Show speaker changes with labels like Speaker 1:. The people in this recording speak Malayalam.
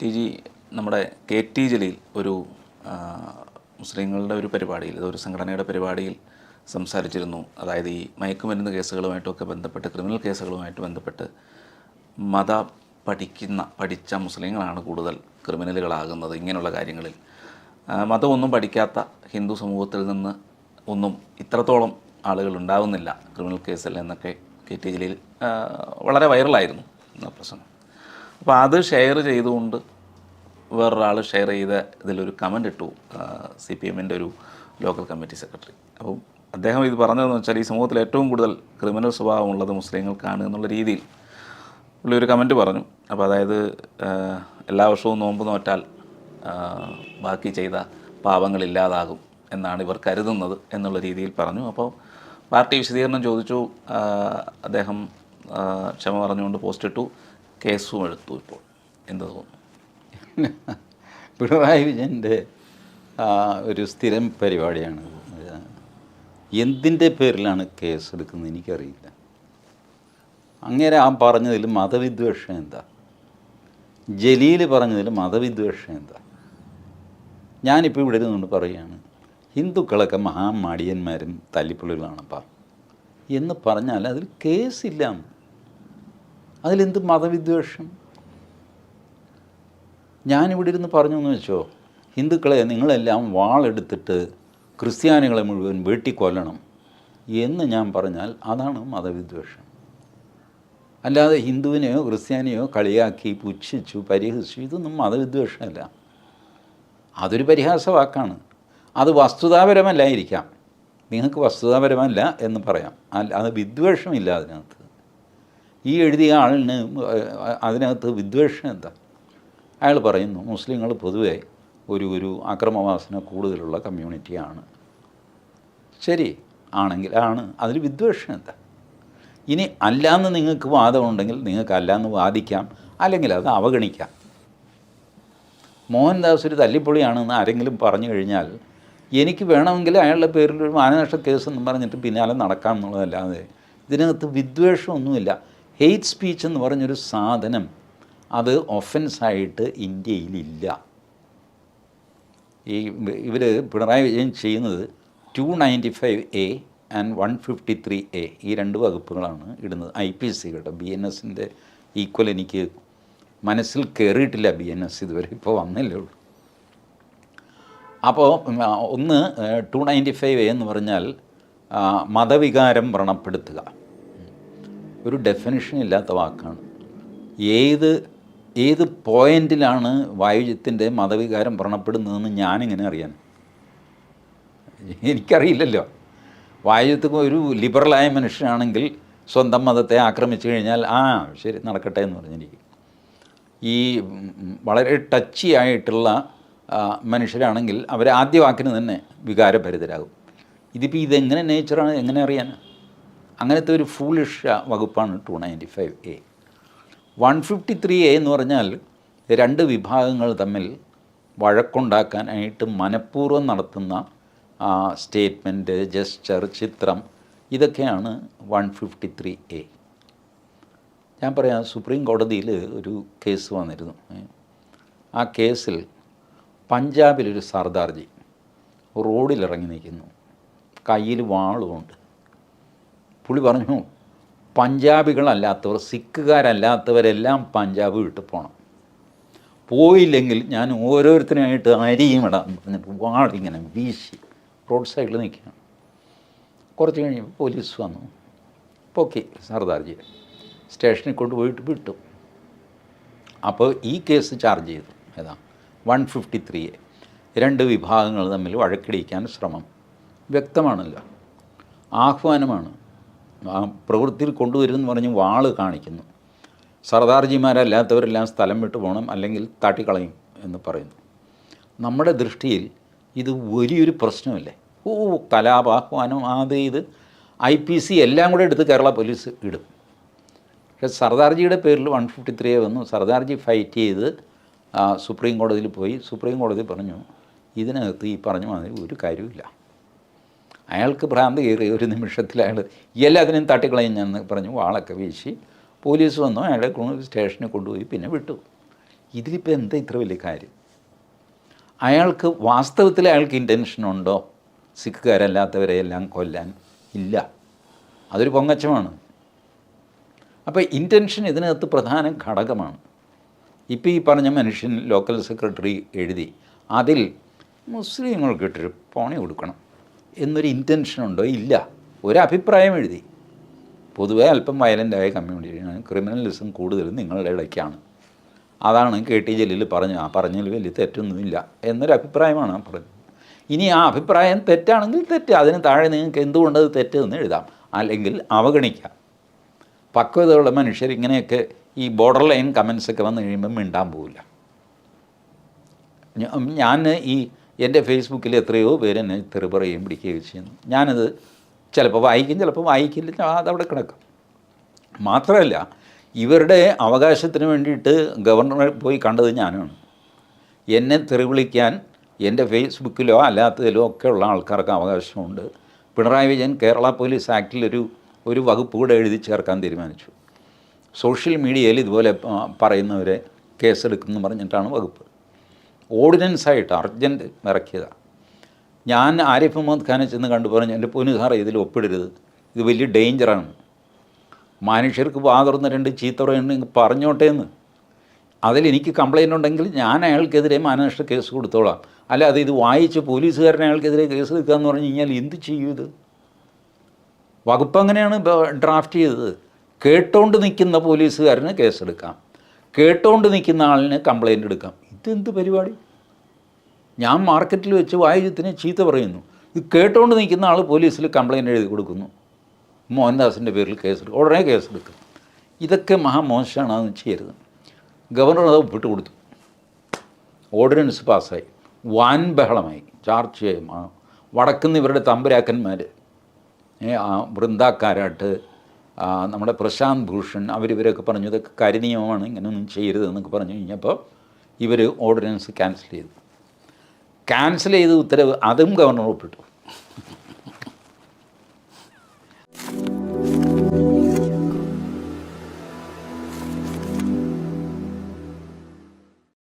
Speaker 1: ടി ജി നമ്മുടെ കെ ടി ജലീൽ ഒരു മുസ്ലിങ്ങളുടെ ഒരു പരിപാടിയിൽ ഒരു സംഘടനയുടെ പരിപാടിയിൽ സംസാരിച്ചിരുന്നു. അതായത് ഈ മയക്കുമരുന്ന് കേസുകളുമായിട്ടൊക്കെ ബന്ധപ്പെട്ട് ക്രിമിനൽ കേസുകളുമായിട്ട് ബന്ധപ്പെട്ട് മത പഠിക്കുന്ന പഠിച്ച മുസ്ലിങ്ങളാണ് കൂടുതൽ ക്രിമിനലുകളാകുന്നത് ഇങ്ങനെയുള്ള കാര്യങ്ങളിൽ. മതമൊന്നും പഠിക്കാത്ത ഹിന്ദു സമൂഹത്തിൽ നിന്ന് ഒന്നും ഇത്രത്തോളം ആളുകൾ ഉണ്ടാവുന്നില്ല ക്രിമിനൽ കേസിൽ എന്നൊക്കെ കെ ടി ജലീൽ വളരെ വൈറലായിരുന്നു എന്ന പ്രശ്നം അപ്പോൾ അത് ഷെയർ ചെയ്തുകൊണ്ട് വേറൊരാൾ ഷെയർ ചെയ്ത ഇതിലൊരു കമന്റ് ഇട്ടു സി പി എമ്മിന്റെ ഒരു ലോക്കൽ കമ്മിറ്റി സെക്രട്ടറി അപ്പം അദ്ദേഹം ഇത് പറഞ്ഞതെന്ന് വെച്ചാൽ ഈ സമൂഹത്തിൽ ഏറ്റവും കൂടുതൽ ക്രിമിനൽ സ്വഭാവമുള്ളത് മുസ്ലിങ്ങൾക്കാണ് എന്നുള്ള രീതിയിൽ പുള്ളി ഒരു കമന്റ് പറഞ്ഞു. അപ്പോൾ അതായത് എല്ലാ വർഷവും നോമ്പ് നോറ്റാൽ ബാക്കി ചെയ്ത പാപങ്ങൾ ഇല്ലാതാകും എന്നാണ് ഇവർ കരുതുന്നത് എന്നുള്ള രീതിയിൽ പറഞ്ഞു. അപ്പോൾ പാർട്ടി വിശദീകരണം ചോദിച്ചു അദ്ദേഹം ക്ഷമ പറഞ്ഞുകൊണ്ട് പോസ്റ്റ് ഇട്ടു. കേസും എടുത്തു ഇപ്പോൾ. എന്ത് തോന്നുന്നു?
Speaker 2: പിണറായി വിജയന്റെ ഒരു സ്ഥിരം പരിപാടിയാണ്. എന്തിന്റെ പേരിലാണ് കേസ് എടുക്കുന്നത് എനിക്കറിയില്ല. അങ്ങനെ ആ പറഞ്ഞതിൽ മതവിദ്വേഷം എന്താ? ജലീൽ പറഞ്ഞതിൽ മതവിദ്വേഷം എന്താ? ഞാനിപ്പോൾ ഇവിടെ ഇരുന്നുകൊണ്ട് പറയുകയാണ് ഹിന്ദുക്കളൊക്കെ മഹാമാടിയന്മാരും തല്ലിപ്പുള്ളികളാണപ്പാ എന്ന് പറഞ്ഞാൽ അതിൽ കേസില്ല അതിലെന്ത് മതവിദ്വേഷം? ഞാനിവിടെ ഇരുന്ന് പറഞ്ഞു എന്ന് വെച്ചോ. ഹിന്ദുക്കളെ നിങ്ങളെല്ലാം വാളെടുത്തിട്ട് ക്രിസ്ത്യാനികളെ മുഴുവൻ വെട്ടിക്കൊല്ലണം എന്ന് ഞാൻ പറഞ്ഞാൽ അതാണ് മതവിദ്വേഷം. അല്ലാതെ ഹിന്ദുവിനെയോ ക്രിസ്ത്യാനിയോ കളിയാക്കി പുച്ഛിച്ചു പരിഹസിച്ചു ഇതൊന്നും മതവിദ്വേഷമല്ല. അതൊരു പരിഹാസവാക്കാണ്. അത് വസ്തുതാപരമല്ലായിരിക്കാം. നിങ്ങൾക്ക് വസ്തുതാപരമല്ല എന്ന് പറയാം. അത് വിദ്വേഷമില്ല അതിനകത്ത്. ഈ എഴുതിയ ആളിന് അതിനകത്ത് വിദ്വേഷം എന്താ? അയാൾ പറയുന്നു മുസ്ലിങ്ങൾ പൊതുവെ ഒരു ഒരു അക്രമവാസന കൂടുതലുള്ള കമ്മ്യൂണിറ്റിയാണ്. ശരി ആണെങ്കിൽ ആണ്. അതിൽ വിദ്വേഷം എന്താ? ഇനി അല്ലാന്ന് നിങ്ങൾക്ക് വാദമുണ്ടെങ്കിൽ നിങ്ങൾക്ക് അല്ലാന്ന് വാദിക്കാം അല്ലെങ്കിൽ അത് അവഗണിക്കാം. മോഹൻദാസ് ഒരു തല്ലിപ്പൊളിയാണെന്ന് ആരെങ്കിലും പറഞ്ഞു കഴിഞ്ഞാൽ എനിക്ക് വേണമെങ്കിൽ അയാളുടെ പേരിൽ ഒരു മാനനഷ്ട കേസ് എന്ന് പറഞ്ഞിട്ട് പിന്നാലെ നടക്കാം എന്നുള്ളതല്ലാതെ ഇതിനകത്ത് വിദ്വേഷമൊന്നുമില്ല. ഹെയ്റ്റ് സ്പീച്ച് എന്ന് പറഞ്ഞൊരു സാധനം അത് ഒഫൻസായിട്ട് ഇന്ത്യയിലില്ല. ഈ ഇവർ പിണറായി വിജയൻ ചെയ്യുന്നത് two ninety five A and one fifty three A ഈ രണ്ട് വകുപ്പുകളാണ് ഇടുന്നത്. ഐ പി സി കേട്ടോ. ബി എൻ എസിന്റെ ഈക്വൽ എനിക്ക് മനസ്സിൽ കയറിയിട്ടില്ല ബി എൻ എസ് ഇതുവരെ. ഇപ്പോൾ വന്നല്ലേ ഉള്ളൂ. അപ്പോൾ ഒന്ന് ടു നയന്റി ഫൈവ് എന്ന് പറഞ്ഞാൽ മതവികാരം വ്രണപ്പെടുത്തുക. ഒരു ഡെഫിനിഷൻ ഇല്ലാത്ത വാക്കാണ്. ഏത് ഏത് പോയിന്റിലാണ് വായുജ്യത്തിന്റെ മതവികാരം വ്രണപ്പെടുന്നതെന്ന് ഞാനിങ്ങനെ അറിയാൻ. എനിക്കറിയില്ലല്ലോ. വായുജ്യത്തും ഒരു ലിബറലായ മനുഷ്യനാണെങ്കിൽ സ്വന്തം മതത്തെ ആക്രമിച്ചു കഴിഞ്ഞാൽ ആ ശരി നടക്കട്ടെ എന്ന് പറഞ്ഞിരിക്കും. ഈ വളരെ ടച്ചി ആയിട്ടുള്ള മനുഷ്യരാണെങ്കിൽ അവർ ആദ്യ വാക്കിന് തന്നെ വികാരഭരിതരാകും. ഇതിപ്പോൾ ഇതെങ്ങനെ നേച്ചറാണ് എങ്ങനെ അറിയാൻ അങ്ങനത്തെ ഒരു ഫൂളിഷ് വകുപ്പാണ് two ninety five A one fifty three A എന്ന് പറഞ്ഞാൽ രണ്ട് വിഭാഗങ്ങൾ തമ്മിൽ വഴക്കുണ്ടാക്കാനായിട്ട് മനഃപൂർവം നടത്തുന്ന സ്റ്റേറ്റ്മെന്റ് ജസ്റ്റർ ചിത്രം ഇതൊക്കെയാണ് വൺ ഫിഫ്റ്റി ത്രീ എ ഞാൻ പറയാം സുപ്രീം കോടതിയിൽ ഒരു കേസ് വന്നിരുന്നു. ആ കേസിൽ പഞ്ചാബിലൊരു സർദാർജി റോഡിലിറങ്ങി നിൽക്കുന്നു. കയ്യിൽ വാളുമുണ്ട്. പുള്ളി പറഞ്ഞു പഞ്ചാബികളല്ലാത്തവർ സിഖുകാരല്ലാത്തവരെല്ലാം പഞ്ചാബ് വിട്ടു പോകണം പോയില്ലെങ്കിൽ ഞാൻ ഓരോരുത്തരുമായിട്ട് അരിയും ഇടാം. എന്ന് പറഞ്ഞിട്ട് വാളിങ്ങനെ വീശി റോഡ് സൈഡിൽ നിൽക്കുകയാണ്. കുറച്ച് കഴിഞ്ഞപ്പോൾ പോലീസ് വന്നു. പൊക്കി സർദാർജിയെ സ്റ്റേഷനിൽ കൊണ്ടുപോയിട്ട് വിട്ടു. അപ്പോൾ ഈ കേസ് ചാർജ് ചെയ്തു. ഏതാ? വൺ ഫിഫ്റ്റി ത്രീ രണ്ട് വിഭാഗങ്ങൾ തമ്മിൽ വഴക്കിടിക്കാൻ ശ്രമം. വ്യക്തമാണല്ലോ. ആഹ്വാനമാണ്. ആ പ്രവൃത്തിയിൽ കൊണ്ടുവരുമെന്ന് പറഞ്ഞ് വാൾ കാണിക്കുന്നു. സർദാർജിമാരല്ലാത്തവരെല്ലാം സ്ഥലം വിട്ടു പോകണം അല്ലെങ്കിൽ തട്ടിക്കളയും എന്ന് പറയുന്നു. നമ്മുടെ ദൃഷ്ടിയിൽ ഇത് വലിയൊരു പ്രശ്നമല്ലേ? ഓ കലാപാഹ്വാനം അത് ഇത്. ഐ പി സി എല്ലാം കൂടെ എടുത്ത് കേരള പോലീസ് ഇടും. പക്ഷേ സർദാർജിയുടെ പേരിൽ വൺ ഫിഫ്റ്റി ത്രീ വന്നു. സർദാർജി ഫൈറ്റ് ചെയ്ത് സുപ്രീം കോടതിയിൽ പോയി. സുപ്രീം കോടതി പറഞ്ഞു ഇതിനകത്ത് ഈ പറഞ്ഞ മാതിരി ഒരു കാര്യമില്ല അയാൾക്ക് ഭ്രാന്ത് കയറി ഒരു നിമിഷത്തിൽ അയാൾ എല്ലാത്തിനെയും തട്ടിക്കളയും ഞാൻ പറഞ്ഞു. വാളൊക്കെ വീശി പോലീസ് വന്നു. അയാളെ സ്റ്റേഷനിൽ കൊണ്ടുപോയി പിന്നെ വിട്ടു. ഇതിലിപ്പോൾ എന്താ ഇത്ര വലിയ കാര്യം? അയാൾക്ക് വാസ്തവത്തിൽ അയാൾക്ക് ഇന്റൻഷൻ ഉണ്ടോ? സിഖുകാരല്ലാത്തവരെ എല്ലാം കൊല്ലാൻ? ഇല്ല. അതൊരു പൊങ്ങച്ചമാണ്. അപ്പോൾ ഇന്റൻഷൻ ഇതിനകത്ത് പ്രധാന ഘടകമാണ്. ഇപ്പോൾ ഈ പറഞ്ഞ മനുഷ്യൻ ലോക്കൽ സെക്രട്ടറി എഴുതി. അതിൽ മുസ്ലിങ്ങൾക്കിട്ടൊരു പോണി കൊടുക്കണം. എന്നൊരു ഇന്റൻഷൻ ഉണ്ടോ? ഇല്ല. ഒരു അഭിപ്രായം എഴുതി. പൊതുവെ അല്പം വയലന്റായ കമ്മ്യൂണിറ്റിയാണ് ക്രിമിനലിസം കൂടുതലും നിങ്ങളുടെ ഇടയ്ക്കാണ്. അതാണ് കെ ടി ജലീൽ പറഞ്ഞു ആ പറഞ്ഞതിൽ വലിയ തെറ്റൊന്നുമില്ല എന്നൊരു അഭിപ്രായമാണ് ആ പറഞ്ഞത്. ഇനി ആ അഭിപ്രായം തെറ്റാണെങ്കിൽ തെറ്റ്. അതിന് താഴെ നിങ്ങൾക്ക് എന്തുകൊണ്ട് അത് തെറ്റെന്ന് എഴുതാം. അല്ലെങ്കിൽ അവഗണിക്കാം. പക്വതയുള്ള മനുഷ്യർ ഇങ്ങനെയൊക്കെ ഈ ബോർഡർ ലൈൻ കമൻസൊക്കെ വന്നു കഴിയുമ്പം മിണ്ടാൻ പോവില്ല. ഞാൻ ഈ എന്റെ ഫേസ്ബുക്കിൽ എത്രയോ പേര് എന്നെ തെറി പറയുകയും പിടിക്കുകയും ചെയ്യുന്നു. ഞാനത് ചിലപ്പോൾ വായിക്കും ചിലപ്പോൾ വായിക്കില്ല. അതവിടെ കിടക്കും. മാത്രമല്ല ഇവരുടെ അവകാശത്തിന് വേണ്ടിയിട്ട് ഗവർണറെ പോയി കണ്ടത് ഞാനാണ്. എന്നെ തെറി വിളിക്കാൻ എന്റെ ഫേസ്ബുക്കിലോ അല്ലാത്തതിലോ ഒക്കെ ഉള്ള ആൾക്കാർക്ക് അവകാശമുണ്ട്. പിണറായി വിജയൻ കേരള പോലീസ് ആക്ടിലൊരു ഒരു വകുപ്പ് കൂടെ എഴുതി ചേർക്കാൻ തീരുമാനിച്ചു. സോഷ്യൽ മീഡിയയിൽ ഇതുപോലെ പറയുന്നവരെ കേസെടുക്കുമെന്ന് പറഞ്ഞിട്ടാണ് വകുപ്പ്. ഓർഡിനൻസായിട്ട് അർജന്റ് ഇറക്കിയതാണ് ഞാൻ ആരിഫ് മുഹമ്മദ് ഖാനെ ചെന്ന് കണ്ടു പറഞ്ഞു എന്റെ പൊന്നു സാറേ ഇതിൽ ഒപ്പിടരുത്. ഇത് വലിയ ഡേഞ്ചറാണ് മനുഷ്യർക്ക് വാതുറന്ന് രണ്ട് ചീത്ത പറയുന്നുണ്ടെങ്കിൽ പറഞ്ഞോട്ടെ എന്ന് അതിലെനിക്ക് കംപ്ലൈന്റ് ഉണ്ടെങ്കിൽ ഞാൻ അയാൾക്കെതിരെ മാനനഷ്ട കേസ് കൊടുത്തോളാം. അല്ല അത് ഇത് വായിച്ച് പോലീസുകാരൻ അയാൾക്കെതിരെ കേസ് എടുക്കുക എന്ന് പറഞ്ഞു കഴിഞ്ഞാൽ എന്ത് ചെയ്യും ഇത്? വകുപ്പ് അങ്ങനെയാണ് ഡ്രാഫ്റ്റ് ചെയ്തത്. കേട്ടോണ്ട് നിൽക്കുന്ന പോലീസുകാരന് കേസെടുക്കാം. കേട്ടോണ്ട് നിൽക്കുന്ന ആളിന് കംപ്ലൈന്റ് എടുക്കാം. ഇതെന്ത് പരിപാടി? ഞാൻ മാർക്കറ്റിൽ വെച്ച് വായുജത്തിനെ ചീത്ത പറയുന്നു. ഇത് കേട്ടോണ്ട് നിൽക്കുന്ന ആൾ പോലീസിൽ കംപ്ലയിന്റ് എഴുതി കൊടുക്കുന്നു. മോഹൻദാസിന്റെ പേരിൽ കേസെടുക്കും ഉടനെ കേസെടുക്കും. ഇതൊക്കെ മഹാമോശമാണ് അതൊന്നും ചെയ്യരുത്. ഗവർണർ അത് ഒപ്പിട്ട് കൊടുത്തു. ഓർഡിനൻസ് പാസ്സായി. വൻ ബഹളമായി. ചാർജ് വടക്കുന്ന ഇവരുടെ തമ്പുരാക്കന്മാർ വൃന്ദാക്കാരായിട്ട് നമ്മുടെ പ്രശാന്ത് ഭൂഷൺ അവരിവരൊക്കെ പറഞ്ഞു ഇതൊക്കെ കരിനിയമമാണ് ഇങ്ങനെയൊന്നും ചെയ്യരുത് എന്നൊക്കെ പറഞ്ഞു കഴിഞ്ഞപ്പോൾ ഇവർ ഓർഡിനൻസ് ക്യാൻസൽ ചെയ്തു. ക്യാൻസൽ ചെയ്ത് ഉത്തരവ് അതും ഗവർണർ ഒപ്പിട്ടു.